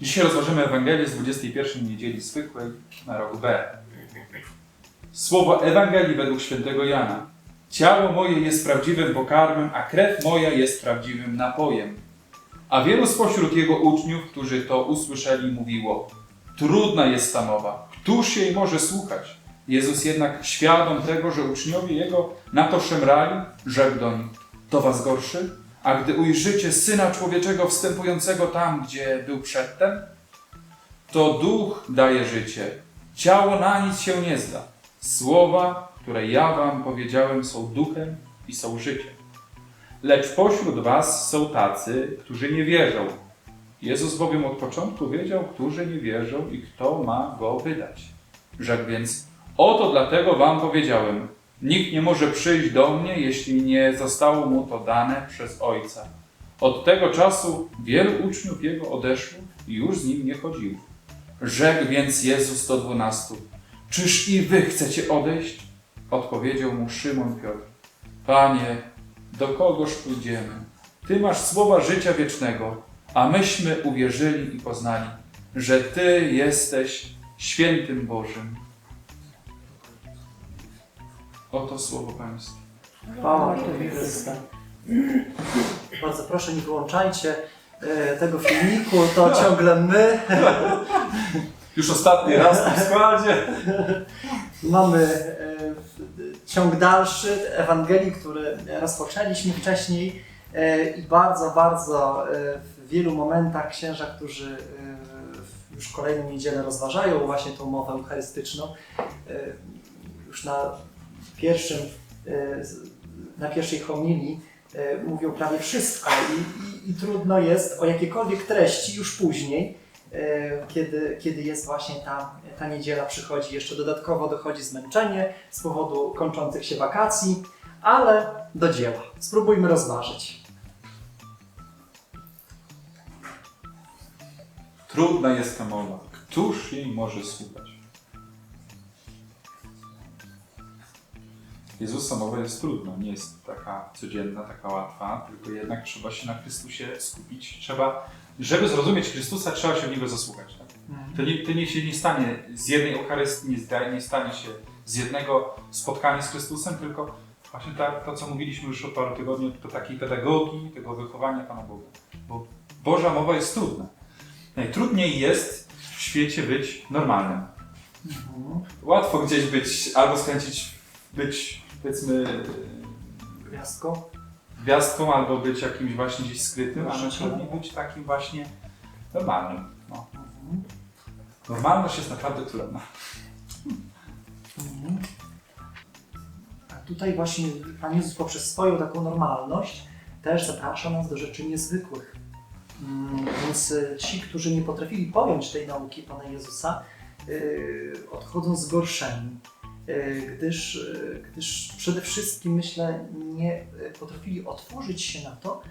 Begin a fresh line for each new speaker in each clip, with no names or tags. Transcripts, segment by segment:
Dzisiaj rozważymy Ewangelię z 21 niedzieli zwykłej na rok B. Słowo Ewangelii według świętego Jana. Ciało moje jest prawdziwym pokarmem, a krew moja jest prawdziwym napojem. A wielu spośród jego uczniów, którzy to usłyszeli, mówiło: Trudna jest ta mowa, któż jej może słuchać? Jezus jednak świadom tego, że uczniowie jego na to szemrali, rzekł do nich: To was gorszy? A gdy ujrzycie syna człowieczego wstępującego tam, gdzie był przedtem, to duch daje życie, ciało na nic się nie zda. Słowa, które ja wam powiedziałem, są duchem i są życiem. Lecz pośród was są tacy, którzy nie wierzą. Jezus bowiem od początku wiedział, którzy nie wierzą i kto ma go wydać. Rzekł więc, oto dlatego wam powiedziałem, nikt nie może przyjść do mnie, jeśli nie zostało mu to dane przez Ojca. Od tego czasu wielu uczniów jego odeszło i już z nim nie chodziło. Rzekł więc Jezus do dwunastu, czyż i wy chcecie odejść? Odpowiedział mu Szymon Piotr, Panie, do kogoż pójdziemy? Ty masz słowa życia wiecznego, a myśmy uwierzyli i poznali, że Ty jesteś świętym Bożym. Oto słowo Pańskie.
Chwała Tobie, Chryste. Bardzo proszę, nie wyłączajcie e, tego filmiku, to ciągle my.
Już ostatni raz w składzie.
Mamy e, ciąg dalszy Ewangelii, który rozpoczęliśmy wcześniej e, i bardzo, bardzo e, w wielu momentach księża, którzy e, już kolejną niedzielę rozważają właśnie tą mowę eucharystyczną, e, już na pierwszym, e, na pierwszej homilii e, mówią prawie wszystko i, i, i trudno jest o jakiekolwiek treści już później, e, kiedy, kiedy jest właśnie ta, ta niedziela przychodzi. Jeszcze dodatkowo dochodzi zmęczenie z powodu kończących się wakacji, ale do dzieła. Spróbujmy rozważyć.
Trudna jest ta mowa. Któż jej może słuchać? Jezusa mowa jest trudna, nie jest taka codzienna, taka łatwa, tylko jednak trzeba się na Chrystusie skupić. Trzeba, żeby zrozumieć Chrystusa, trzeba się w Niego zasłuchać. Tak? To, nie, to nie się nie stanie z jednej Eucharystii, nie, nie stanie się z jednego spotkania z Chrystusem, tylko właśnie tak, to, co mówiliśmy już od paru tygodni, to takiej pedagogii, tego wychowania Pana Boga. Bo Boża mowa jest trudna. Najtrudniej jest w świecie być normalnym.
Mhm.
Łatwo gdzieś być, albo skręcić, być powiedzmy
Gwiazdko?
gwiazdką, albo być jakimś właśnie gdzieś skrytym, a najtrudniej być takim właśnie normalnym. No.
Mhm.
Normalność jest naprawdę trudna.
Mhm. A tutaj właśnie Pan Jezus poprzez swoją taką normalność też zaprasza nas do rzeczy niezwykłych. Mm, Więc y, ci, którzy nie potrafili pojąć tej nauki Pana Jezusa, y, odchodzą zgorszeni, gdyż, y, gdyż przede wszystkim, myślę, nie y, potrafili otworzyć się na to,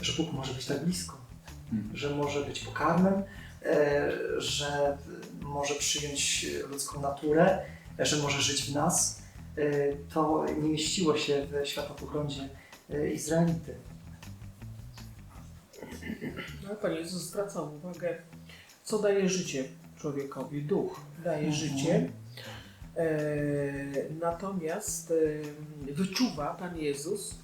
że Bóg może być tak blisko,
Mhm.
że może być pokarmem, że może przyjąć ludzką naturę, że może żyć w nas, to nie mieściło się w światopoglądzie Izraelity.
No, Pan Jezus zwraca uwagę, co daje życie człowiekowi. Duch daje
Mhm.
życie. E, natomiast e, wyczuwa Pan Jezus,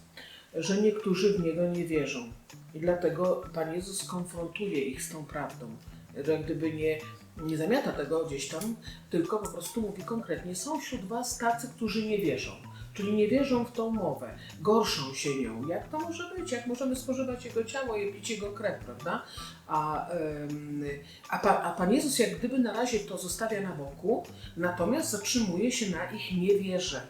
że niektórzy w Niego nie wierzą. I dlatego Pan Jezus konfrontuje ich z tą prawdą. Że jak gdyby nie, nie zamiata tego gdzieś tam, tylko po prostu mówi konkretnie, są wśród Was tacy, którzy nie wierzą. Czyli nie wierzą w tą mowę, gorszą się nią. Jak to może być? Jak możemy spożywać Jego ciało i pić Jego krew, prawda? A, a, pa, a Pan Jezus jak gdyby na razie to zostawia na boku, natomiast zatrzymuje się na ich niewierze.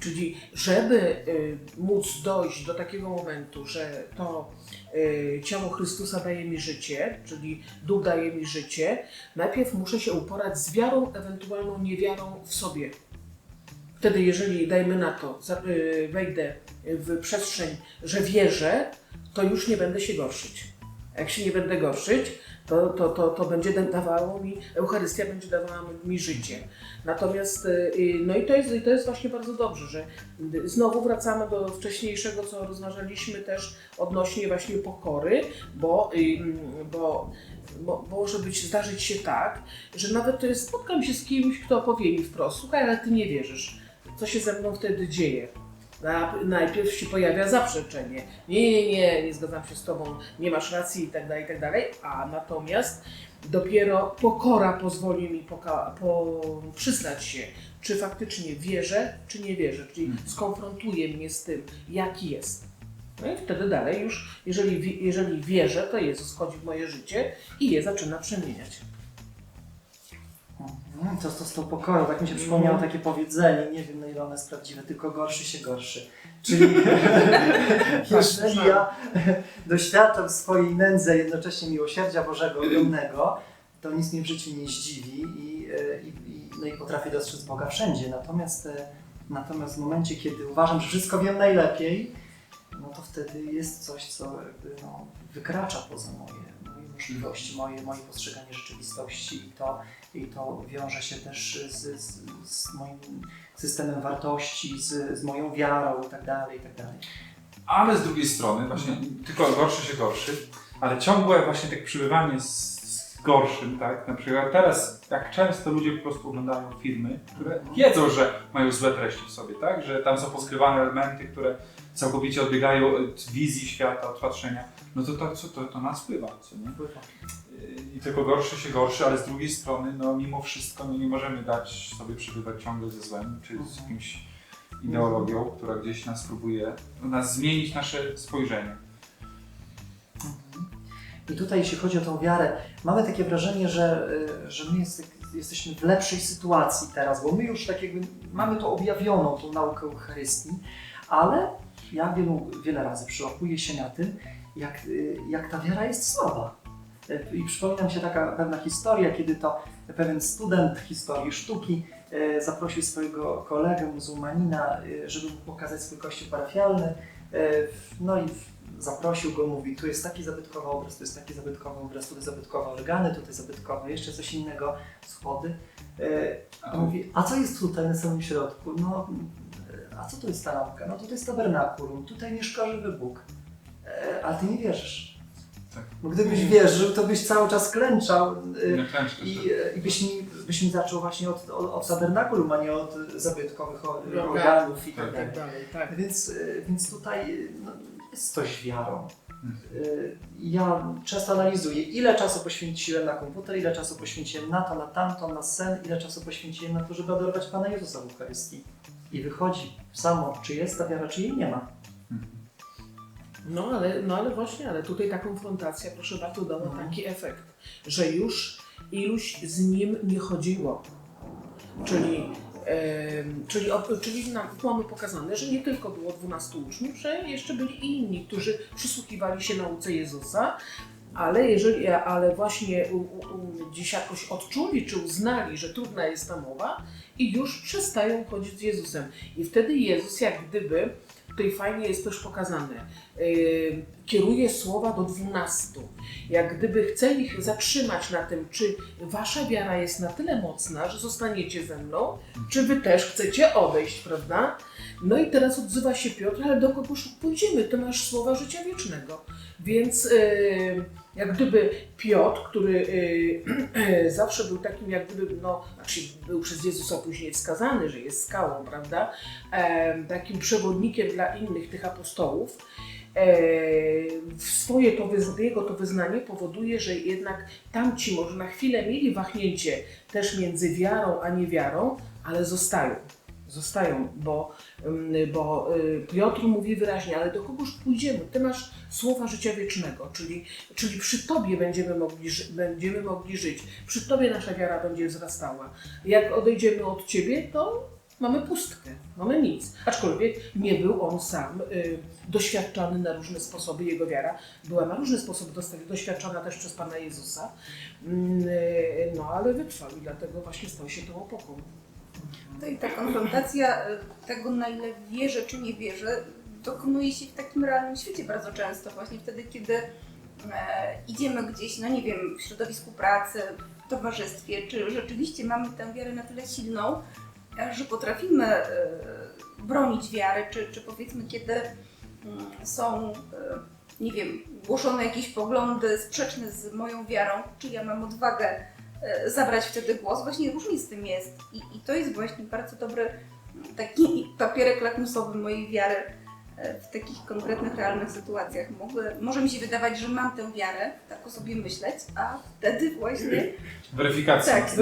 Czyli żeby y, móc dojść do takiego momentu, że to y, ciało Chrystusa daje mi życie, czyli Duch daje mi życie, najpierw muszę się uporać z wiarą, ewentualną niewiarą w sobie. Wtedy, jeżeli dajmy na to, y, wejdę w przestrzeń, że wierzę, to już nie będę się gorszyć. Jak się nie będę gorszyć, to, to, to, to będzie da- dawało mi, Eucharystia będzie dawała mi życie. Natomiast, y, no i to jest, to jest właśnie bardzo dobrze, że y, znowu wracamy do wcześniejszego, co rozważaliśmy też odnośnie właśnie pokory, bo, y, bo, bo może być, zdarzyć się tak, że nawet spotkam się z kimś, kto powie mi wprost, słuchaj, ale ty nie wierzysz, co się ze mną wtedy dzieje. Na- Najpierw się pojawia zaprzeczenie. Nie, nie, nie, nie zgadzam się z tobą, nie masz racji i tak dalej, i tak dalej. A natomiast dopiero pokora pozwoli mi poka- po, przyznać się, czy faktycznie wierzę, czy nie wierzę. Czyli skonfrontuje mnie z tym, jaki jest. No i wtedy dalej już, jeżeli, jeżeli wierzę, to Jezus wchodzi w moje życie i je zaczyna przemieniać.
Mm, To, to z tą pokorą, tak mi się przypomniało takie powiedzenie, nie wiem na ile ono jest prawdziwe, tylko gorszy się gorszy. Czyli jeżeli ja doświadczam swojej nędzy, jednocześnie miłosierdzia Bożego ogromnego, to nic mnie w życiu nie zdziwi i, e, i, i, no i potrafię dostrzec Boga wszędzie. Natomiast, e, natomiast w momencie, kiedy uważam, że wszystko wiem najlepiej, no to wtedy jest coś, co jakby, no, wykracza poza moje, moje możliwości, moje, moje postrzeganie rzeczywistości i to, i to wiąże się też z, z, z moim systemem wartości, z, z moją wiarą i tak dalej, i tak.
Ale z drugiej strony, właśnie tylko gorszy się gorszy, ale ciągłe właśnie tak przybywanie z, z gorszym, tak? Na przykład teraz, jak często ludzie po prostu oglądają filmy, które wiedzą, że mają złe treści w sobie, tak? Że tam są poskrywane elementy, które całkowicie odbiegają od wizji świata, od patrzenia. No to to, co, to, to nas wpływa, co nie? I tylko gorszy się gorszy, ale z drugiej strony, no mimo wszystko, no nie możemy dać sobie przebywać ciągle ze złem, czy z jakimś ideologią, która gdzieś nas próbuje, nas zmienić nasze spojrzenie.
I tutaj, jeśli chodzi o tą wiarę, mamy takie wrażenie, że, y, że my jest, jesteśmy w lepszej sytuacji teraz, bo my już tak jakby mamy to objawioną, tą naukę Eucharystii, ale ja wielu, wiele razy przyłapuję się na tym, jak, y, jak ta wiara jest słaba. Y, I przypomina mi się taka pewna historia, kiedy to pewien student historii sztuki y, zaprosił swojego kolegę muzułmanina, żeby mu pokazać swój kościół parafialny. No i zaprosił go, mówi, tu jest taki zabytkowy obraz, tu jest taki zabytkowy obraz, tutaj zabytkowe organy, tutaj zabytkowe jeszcze coś innego, schody. A mówi, a co jest tutaj na samym środku? No, a co to jest ta lampka? No tutaj jest tabernakulum, tutaj mieszka żywy Bóg. Y, A ty nie wierzysz.
Tak.
Bo gdybyś wierzył, to byś cały czas klęczał y,
klęczkę,
i,
że-
i byś, mi, byś mi zaczął właśnie od, od, od tabernakulum, a nie od zabytkowych o-
Organów.
organów i tak
I
dalej.
tak dalej, tak.
Więc, y, więc tutaj y, no, jest coś wiarą.
Mhm.
Y, Ja często analizuję, ile czasu poświęciłem na komputer, ile czasu poświęciłem na to, na tamto, na sen, ile czasu poświęciłem na to, żeby adorować Pana Jezusa w Eucharystii. I wychodzi samo, czy jest ta wiara, czy jej nie ma.
No ale, no ale właśnie, ale tutaj ta konfrontacja, proszę bardzo, dała
Mhm.
taki efekt, że już iluś z nim nie chodziło. Czyli, em, czyli, o- czyli nam, tu mamy pokazane, że nie tylko było 12 uczniów, że jeszcze byli inni, którzy przysłuchiwali się nauce Jezusa, ale jeżeli, ale właśnie u, u, gdzieś jakoś odczuli czy uznali, że trudna jest ta mowa i już przestają chodzić z Jezusem. I wtedy Jezus jak gdyby, tutaj fajnie jest też pokazane, yy, kieruje słowa do dwunastu. Jak gdyby chce ich zatrzymać na tym, czy wasza wiara jest na tyle mocna, że zostaniecie ze mną, czy wy też chcecie odejść, prawda? No i teraz odzywa się Piotr, ale do kogoż pójdziemy? Ty masz słowa życia wiecznego. Więc yy, jak gdyby Piotr, który yy, zawsze był takim, jak gdyby, no, znaczy był przez Jezusa później wskazany, że jest skałą, prawda? Em, takim przewodnikiem dla innych tych apostołów. E, swoje to, jego to wyznanie powoduje, że jednak tamci może na chwilę mieli wahnięcie też między wiarą a niewiarą, ale zostają. Zostają, bo, ym, bo y, Piotr mówi wyraźnie, ale do kogoż pójdziemy? Ty masz słowa życia wiecznego, czyli, czyli przy Tobie będziemy mogli, będziemy mogli żyć, przy Tobie nasza wiara będzie wzrastała. Jak odejdziemy od Ciebie, to mamy pustkę, mamy nic. Aczkolwiek nie był on sam y, doświadczany na różne sposoby, jego wiara była na różne sposoby doświadczona też przez Pana Jezusa, Mm, y, no ale wytrwał i dlatego właśnie stał się tą opoką.
To i ta konfrontacja e, tego, na ile wierzę czy nie wierzę, dokonuje się w takim realnym świecie bardzo często, właśnie wtedy, kiedy e, idziemy gdzieś, no nie wiem, w środowisku pracy, w towarzystwie, czy rzeczywiście mamy tę wiarę na tyle silną, e, że potrafimy e, bronić wiary, czy, czy powiedzmy, kiedy mm, są, e, nie wiem, głoszone jakieś poglądy sprzeczne z moją wiarą, czy ja mam odwagę zabrać wtedy głos. Właśnie różnie z tym jest. I, I to jest właśnie bardzo dobry taki papierek lakmusowy mojej wiary e, w takich konkretnych, realnych sytuacjach. Mogę, może mi się wydawać, że mam tę wiarę, tak o sobie myśleć, a wtedy właśnie
Weryfikacja.
Tak,
z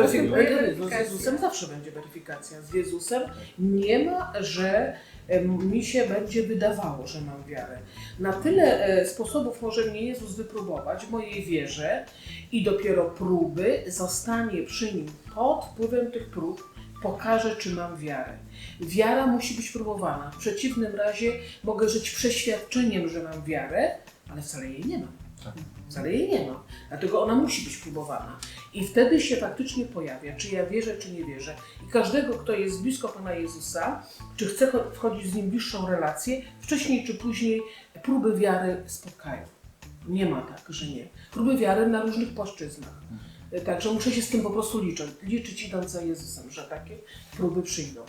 Jezusem zawsze będzie weryfikacja. Z Jezusem nie ma, że mi się będzie wydawało, że mam wiarę. Na tyle e, sposobów może mnie Jezus wypróbować w mojej wierze i dopiero próby zostanie przy nim pod wpływem tych prób pokaże, czy mam wiarę. Wiara musi być próbowana. W przeciwnym razie mogę żyć przeświadczeniem, że mam wiarę, ale wcale jej nie mam.
Tak.
Wcale jej nie mam. Dlatego ona musi być próbowana. I wtedy się faktycznie pojawia, czy ja wierzę, czy nie wierzę. I każdego, kto jest blisko Pana Jezusa, czy chce cho- wchodzić z Nim w bliższą relację, wcześniej czy później próby wiary spotkają. Nie ma tak, że nie. Próby wiary na różnych płaszczyznach. Także muszę się z tym po prostu liczyć, liczyć idąc za Jezusem, że takie próby przyjdą.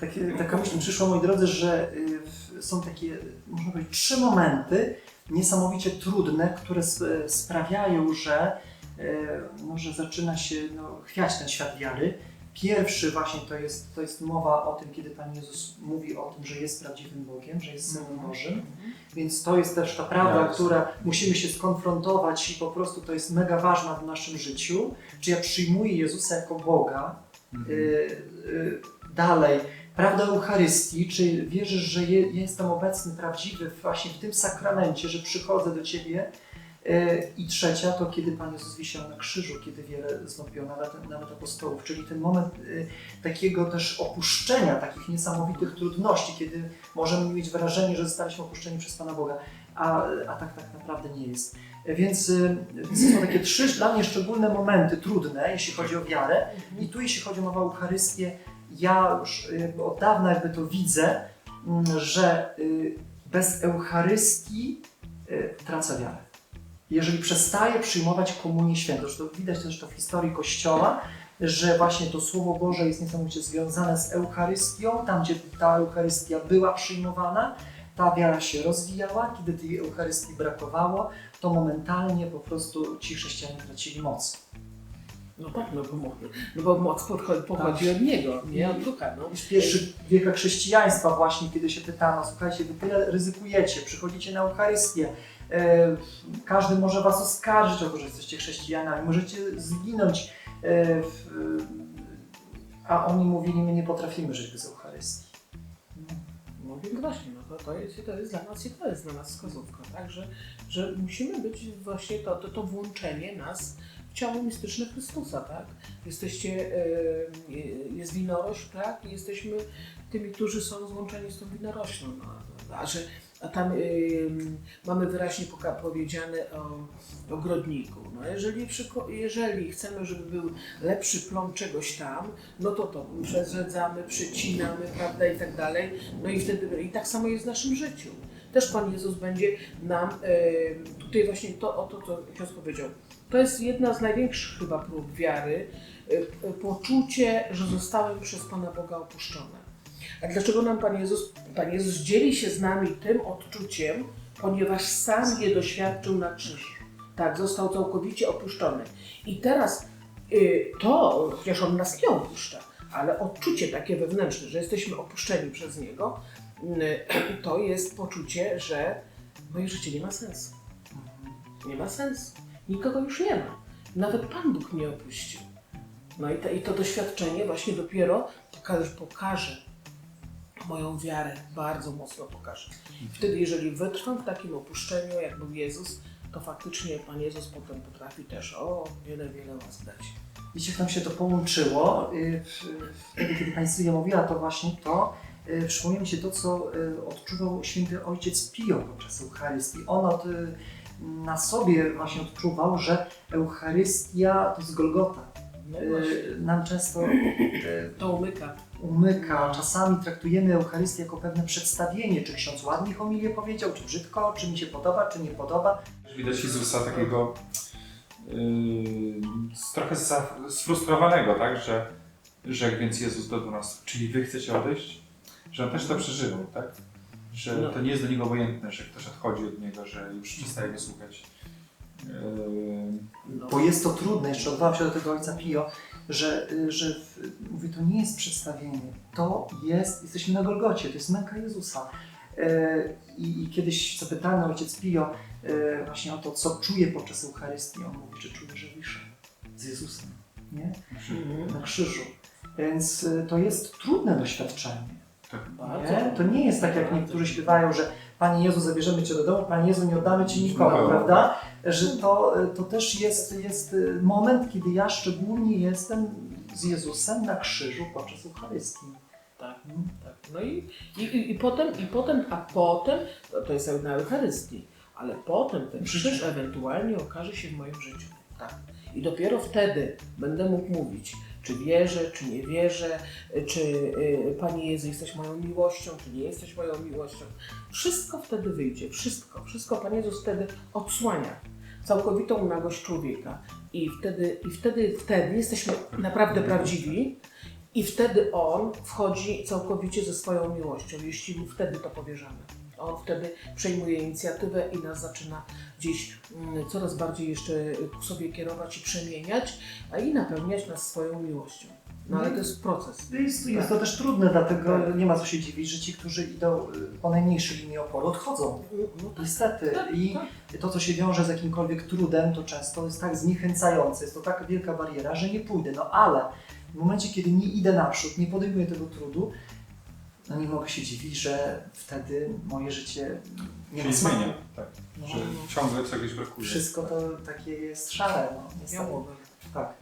Takie, taka myśl przyszła, moi drodzy, że y, są takie, można powiedzieć, trzy momenty niesamowicie trudne, które sp- sprawiają, że, y, no, że zaczyna się no, chwiać ten świat wiary. Pierwszy właśnie to jest, to jest mowa o tym, kiedy Pan Jezus mówi o tym, że jest prawdziwym Bogiem, że jest Synem Bożym. Więc to jest też ta prawda,
Jasne.
która musimy się skonfrontować i po prostu to jest mega ważna w naszym życiu. Czy ja przyjmuję Jezusa jako Boga,
Mhm.
Dalej, prawda Eucharystii, czy wierzysz, że je, jestem obecny, prawdziwy właśnie w tym sakramencie, że przychodzę do Ciebie. Y, I trzecia to kiedy Pan Jezus wisiał na krzyżu, kiedy wiele znopiło nawet, nawet apostołów, czyli ten moment y, takiego też opuszczenia, takich niesamowitych trudności, kiedy możemy mieć wrażenie, że zostaliśmy opuszczeni przez Pana Boga, a, a tak tak naprawdę nie jest. Więc, y, więc są takie trzy dla mnie szczególne momenty, trudne, jeśli chodzi o wiarę. I tu, jeśli chodzi o Eucharystię, ja już jakby od dawna jakby to widzę, mm, że y, bez Eucharystii y, tracę wiarę. Jeżeli przestaję przyjmować komunię świętą, to widać też to w historii Kościoła, że właśnie to Słowo Boże jest niesamowicie związane z Eucharystią, tam gdzie ta Eucharystia była przyjmowana, ta wiara się rozwijała, kiedy tej Eucharystii brakowało, to momentalnie po prostu ci chrześcijanie tracili moc.
No tak, no bo, no bo moc pochodzi od Niego, nie od Ducha. No.
W pierwszych wiekach chrześcijaństwa właśnie, kiedy się pytano, słuchajcie, wy tyle ryzykujecie, przychodzicie na Eucharystię, e, każdy może was oskarżyć o to, że jesteście chrześcijanami, możecie zginąć, e, w, a oni mówili, my nie potrafimy żyć bez Eucharystii.
No więc właśnie, no to, to, jest, to jest dla nas i to jest dla nas wskazówka, tak? Że, że musimy być właśnie to, to, to włączenie nas w ciało mistyczne Chrystusa, tak? Jesteście, jest winorość, tak? I jesteśmy tymi, którzy są złączeni z tą winoroślą. No, a, że, a tam e, mamy wyraźnie powiedziane o ogrodniku. No jeżeli, jeżeli chcemy, żeby był lepszy plon czegoś tam, no to to przezadzamy, przycinamy, prawda, i tak dalej. No i wtedy, i tak samo jest w naszym życiu. Też Pan Jezus będzie nam e, tutaj właśnie to, o to, co ksiądz powiedział. To jest jedna z największych chyba prób wiary, e, e, poczucie, że zostałem przez Pana Boga opuszczony. A dlaczego nam Pan Jezus, Pan Jezus dzieli się z nami tym odczuciem, ponieważ sam je doświadczył na krzyżu. Tak, został całkowicie opuszczony. I teraz y, to, chociaż On nas nie opuszcza, ale odczucie takie wewnętrzne, że jesteśmy opuszczeni przez Niego, y, to jest poczucie, że moje życie nie ma sensu. Nie ma sensu. Nikogo już nie ma. Nawet Pan Bóg mnie opuścił. No i to, i to doświadczenie właśnie dopiero pokaże, pokaże moją wiarę, bardzo mocno pokaże. Wtedy, jeżeli wytrwam w takim opuszczeniu, jak był Jezus, to faktycznie Pan Jezus potem potrafi też o wiele, wiele łask dać.
Widzicie, jak nam się to połączyło. y, Wtedy, kiedy Pani Sylwia mówiła, to właśnie to, y, przypomniało mi się to, co y, odczuwał święty ojciec Pio podczas Eucharystii. On od, na sobie właśnie odczuwał, że Eucharystia to jest Golgota.
No
nam często
To umyka.
Umyka. Czasami traktujemy Eucharystię jako pewne przedstawienie, czy ksiądz ładnie homilię powiedział, czy brzydko, czy mi się podoba, czy nie podoba.
Widać Jezusa takiego yy, trochę za, sfrustrowanego, tak, że, że więc Jezus do nas, czyli wy chcecie odejść? Że on też to przeżywał, tak? Że
No.
to nie jest do niego obojętne, że ktoś odchodzi od niego, że już przestaje go słuchać. Yy,
No.
Bo jest to trudne, jeszcze odwołam się do tego ojca Pio, że, że w, mówię, to nie jest przedstawienie, to jest, jesteśmy na Golgocie, to jest męka Jezusa. E, I, I kiedyś zapytany ojciec Pio e, właśnie o to, co czuje podczas Eucharystii. On mówi, że czuje, że wiszę z Jezusem, nie?
Mhm.
Na krzyżu. Więc e, to jest trudne doświadczenie.
Bardzo.
Nie? To nie jest tak, jak niektórzy śpiewają, że Panie Jezu, zabierzemy Cię do domu, Panie Jezu, nie oddamy Ci Nikogo. prawda? Że to, to też jest, jest moment, kiedy ja szczególnie jestem z Jezusem na krzyżu podczas Eucharystii.
Tak, tak. No i, i, i, potem, i potem, a potem, to, to jest na Eucharystii, ale potem ten krzyż ewentualnie okaże się w moim życiu. Tak. I dopiero wtedy będę mógł mówić, czy wierzę, czy nie wierzę, czy y, Panie Jezu, jesteś moją miłością, czy nie jesteś moją miłością. Wszystko wtedy wyjdzie, wszystko. Wszystko Pan Jezus wtedy odsłania. Całkowitą nagość człowieka. I wtedy, i wtedy, wtedy jesteśmy naprawdę prawdziwi, i wtedy On wchodzi całkowicie ze swoją miłością, jeśli mu wtedy to powierzamy. On wtedy przejmuje inicjatywę i nas zaczyna gdzieś mm, coraz bardziej jeszcze ku sobie kierować i przemieniać, a i napełniać nas swoją miłością. No ale to jest proces.
Jest, jest to też trudne, dlatego nie ma co się dziwić, że ci, którzy idą y, po najmniejszej linii oporu, odchodzą.
No tak,
Niestety.
tak,
I
tak.
to, co się wiąże z jakimkolwiek trudem, to często jest tak zniechęcające, jest to taka wielka bariera, że nie pójdę. No ale w momencie, kiedy nie idę naprzód, nie podejmuję tego trudu, no nie mogę się dziwić, że wtedy moje życie nie
się
ma smaku.
zmienia, tak.
No,
Że ciągle czegoś brakuje.
wszystko to takie jest szare, no niestety. Tak.